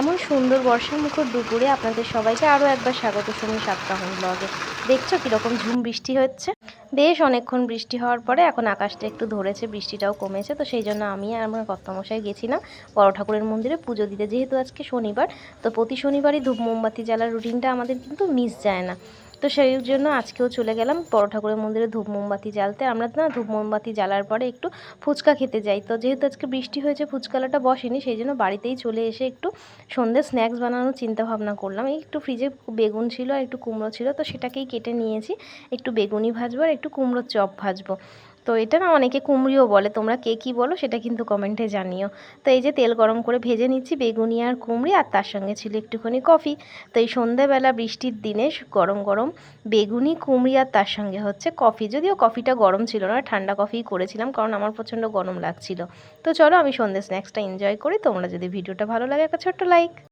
এমন সুন্দর বর্ষার মুখর দুপুরে আপনাদের সবাইকে আরও একবার স্বাগত শুনি সাতকাহন ব্লগে। দেখছ কীরকম ঝুম বৃষ্টি হচ্ছে? বেশ অনেকক্ষণ বৃষ্টি হওয়ার পরে এখন আকাশটা একটু ধরেছে, বৃষ্টিটাও কমেছে, তো সেই জন্য আমি আর আমার কর্তামশাই গেছিলাম বড় ঠাকুরের মন্দিরে পুজো দিতে, যেহেতু আজকে শনিবার, তো প্রতি শনিবারই ধূপ মোমবাতি জ্বালার রুটিনটা আমাদের কিন্তু মিস যায় না। তো সেই জন্য আজকেও চলে গেলাম বড় ঠাকুরের মন্দিরে ধূপ মোমবাতি জ্বালতে। আমরা না ধূপ মোমবাতি জ্বালার পরে একটু ফুচকা খেতে যাই। তো যেহেতু আজকে বৃষ্টি হয়েছে, ফুচকালাটা বসেনি, সেই জন্য বাড়িতেই চলে এসে একটু সন্ধে স্ন্যাক্স বানানোর চিন্তাভাবনা করলাম। এই একটু ফ্রিজে বেগুন ছিল আর একটু কুমড়ো ছিল, তো সেটাকেই কেটে নিয়েছি। একটু বেগুনি ভাজবো আর একটু কুমড়োর চপ ভাজবো। তো এটা না অনেকে কুমড়িও বলে, তোমরা কে কী বলো সেটা কিন্তু কমেন্টে জানিও। তো এই যে তেল গরম করে ভেজে নিচ্ছি বেগুনি আর কুমড়ি আর তার সঙ্গে ছিল একটুখানি কফি। তো এই সন্ধ্যাবেলা বৃষ্টির দিনে গরম গরম বেগুনি, কুমড়ি আর তার সঙ্গে হচ্ছে কফি। যদিও কফিটা গরম ছিল না, ঠান্ডা কফিই করেছিলাম কারণ আমার প্রচণ্ড গরম লাগছিল। তো চলো আমি সন্ধ্যে স্ন্যাক্সটা এনজয় করি, তোমরা যদি ভিডিওটা ভালো লাগে একটা ছোট্ট লাইক